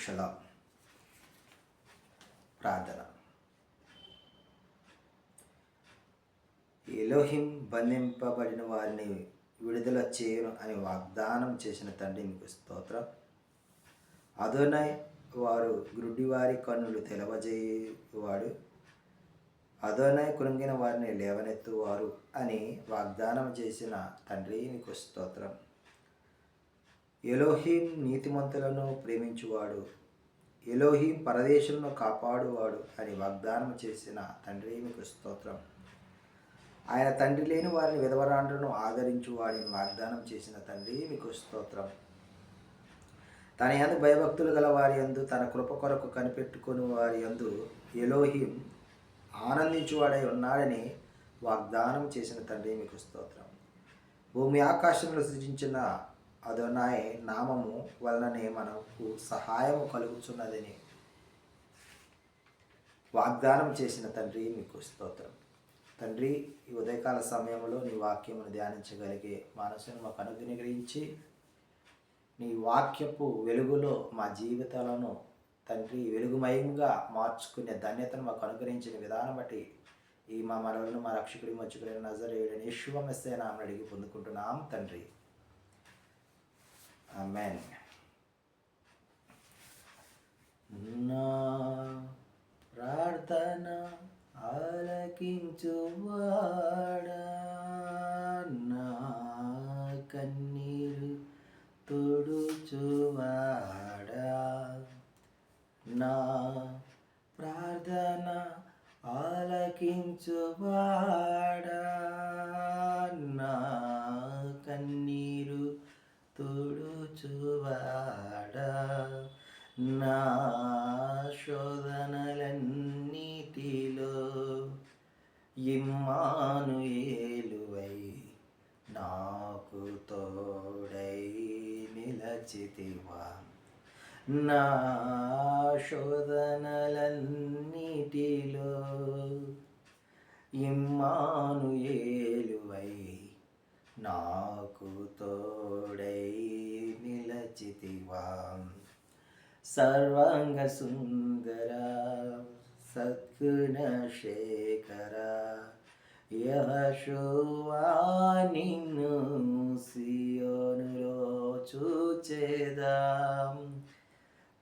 షలా ప్రార్థన. ఎలోహిం బంధింపబడిన వారిని విడుదల చేయను అని వాగ్దానం చేసిన తండ్రి మీకు స్తోత్రం. అదోనై వారు గుడ్డివారి కన్నులు తెలవజేయువాడు. అదోనై కృంగిన వారిని లేవనెత్తువారు అని వాగ్దానం చేసిన తండ్రి మీకు స్తోత్రం. ఎలోహీం నీతిమంతులను ప్రేమించువాడు. ఎలోహీం పరదేశులను కాపాడువాడు అని వాగ్దానం చేసిన తండ్రి మీకు స్తోత్రం. ఆయన తండ్రి లేని వారిని విధవరాండ్రను ఆదరించువాడిని వాగ్దానం చేసిన తండ్రి మీకు స్తోత్రం. తన యందు భయభక్తులు గల వారి యందు తన కృప కొరకు కనిపెట్టుకుని వారి యందు ఎలోహిం ఆనందించువాడై ఉన్నాడని వాగ్దానం చేసిన తండ్రి మీకు స్తోత్రం. భూమి ఆకాశంలో సృజించిన అదొనాయ్ నామము వలననే మనకు సహాయము కలుగుతున్నదని వాగ్దానం చేసిన తండ్రి మీకు స్తోత్రం. తండ్రి ఈ ఉదయకాల సమయంలో నీ వాక్యమును ధ్యానించగలిగే మనసును మాకు అనుగ్రహించి నీ వాక్యపు వెలుగులో మా జీవితాలను తండ్రి వెలుగుమయంగా మార్చుకునే ధన్యతను మాకు అనుగ్రహించిన విధానం బట్టి ఈ మా మనలను మా రక్షకుడి మచ్చుకుని నజరేయుడని యశ్వమెస్తే నామని అడిగి పొందుకుంటున్నాం తండ్రి. Amen. నా ప్రార్థన ఆలకించువాడా? నా కన్నీరు తొడుచువాడా? నా ప్రార్థన ఆలకించువాడా? చూచువాడా నా శోధనలన్నిటిలో ఇమ్మాను ఏలువై నాకు తోడై నిలచితివా. నా శోధనలన్నిటిలో ఇమ్మాను ఏలువై నాకు తో నిలచితివా సర్వాంగ సుందర సద్గుణ శేఖర యహోవా నిన్ను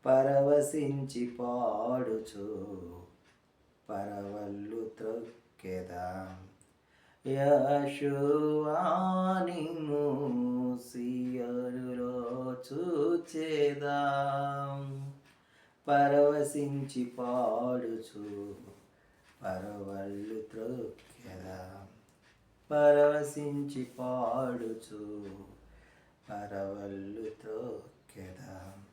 పరవశించి పాడుచు పరవల్లు త్రొక్కెదాం యశువా నిన్ను సియోనులో చూచేదాం. పరవశించి పాడుచు పరవళ్ళు త్రొక్కెదాం. పరవశించి పాడుచు పరవళ్ళు త్రొక్కెదాం.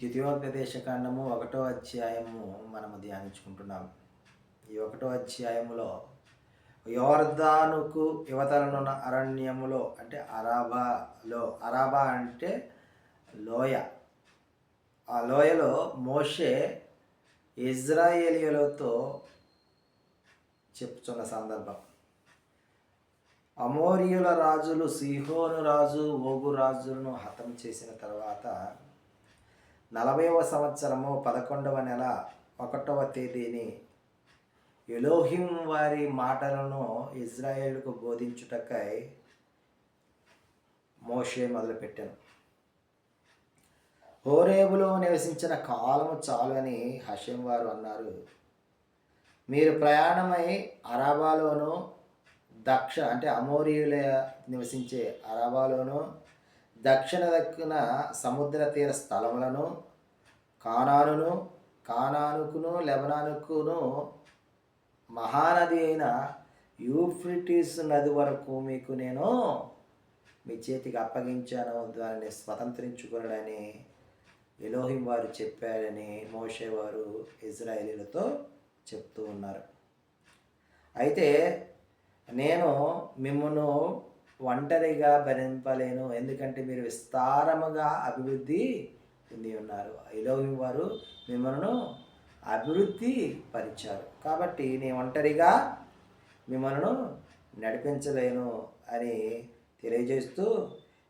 ద్వితీయోపదేశ కాండము ఒకటో అధ్యాయము మనము ధ్యానించుకుంటున్నాం. ఈ ఒకటో అధ్యాయములో యోర్దానుకు యువతలనున్న అరణ్యములో అంటే అరాబాలో. అరాబా అంటే లోయ. ఆ లోయలో మోషే ఇజ్రాయేలియలతో చెప్తున్న సందర్భం. అమోరియుల రాజులు సిహోను రాజు ఓగు రాజులను హతం చేసిన తర్వాత నలభైవ సంవత్సరము పదకొండవ నెల ఒకటవ తేదీని ఎలోహిం వారి మాటలను ఇజ్రాయేల్కు బోధించుటకై మోషే మొదలుపెట్టాను. హోరేబులో నివసించిన కాలము చాలు అని హషం వారు అన్నారు. మీరు ప్రయాణమై అరాబాలోను దక్ష అంటే అమోరియుల నివసించే అరాబాలోను దక్షిణ దక్కున సముద్ర తీర స్థలములను కానానును కానానుకును లెబనానుకును మహానది అయిన యూఫ్రిటీస్ నది వరకు మీకు నేను మీ చేతికి అప్పగించాను. దానిని స్వతంత్రించుకున్నాడని ఎలోహిం వారు చెప్పారని మోషే వారు ఇజ్రాయేలీలతో చెప్తూ ఉన్నారు. అయితే నేను మిమ్మల్ని ఒంటరిగా భరింపలేను. ఎందుకంటే మీరు విస్తారముగా అభివృద్ధి పొంది ఉన్నారు. ఎలోహిం వారు మిమ్మల్ని అభివృద్ధి పరిచారు. కాబట్టి నేను ఒంటరిగా మిమ్మల్ని నడిపించలేను అని తెలియజేస్తూ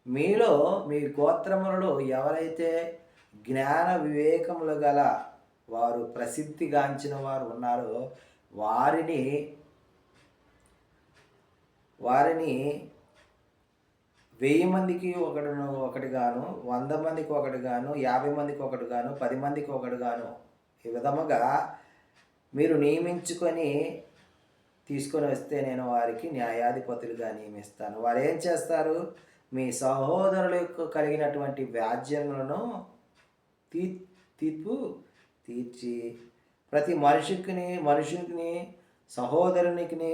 మీలో మీ గోత్రములలో ఎవరైతే జ్ఞాన వివేకములు గల వారు ప్రసిద్ధిగాంచిన వారు ఉన్నారో వారిని వారిని వెయ్యి మందికి ఒకటి ఒకటిగాను వంద మందికి ఒకటిగాను యాభై మందికి ఒకటిగాను పది మందికి ఒకటిగాను ఈ విధముగా మీరు నియమించుకొని తీసుకొని వస్తే నేను వారికి న్యాయాధిపతులుగా నియమిస్తాను. వారు ఏం చేస్తారు? మీ సహోదరులకు కలిగినటువంటి వ్యాజ్యములను తీ తీర్పు తీర్చి ప్రతి మనిషికిని మనుషునికి సహోదరునికి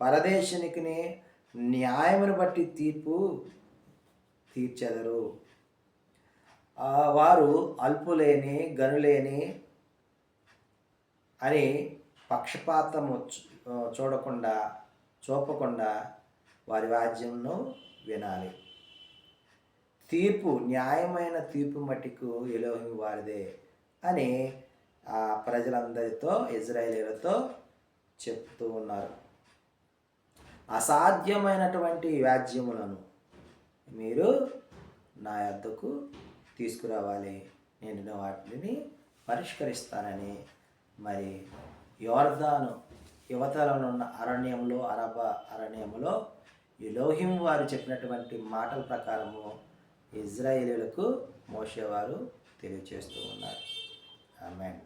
పరదేశునికి న్యాయమును బట్టి తీర్పు తీర్చెదరు. వారు అల్పులేని గనులేని అని పక్షపాతము చూ- చూడకుండా చూపకుండా వారి వాద్యంను వినాలి. తీర్పు న్యాయమైన తీర్పు మటుకు ఎలోహిం వారిదే అని ఆ ప్రజలందరితో ఇజ్రాయేలీలతో చెప్తూ ఉన్నారు. అసాధ్యమైనటువంటి వ్యాజ్యములను మీరు నా యొద్దకు తీసుకురావాలి. నేను వాటిని పరిష్కరిస్తానని మరి యోర్దాను యువతలనున్న అరణ్యంలో అరబ అరణ్యంలో లోహిం వారు చెప్పినటువంటి మాటల ప్రకారము ఇజ్రాయేలీలకు మోసేవారు తెలియచేస్తూ ఉన్నారు. ఆమెన్.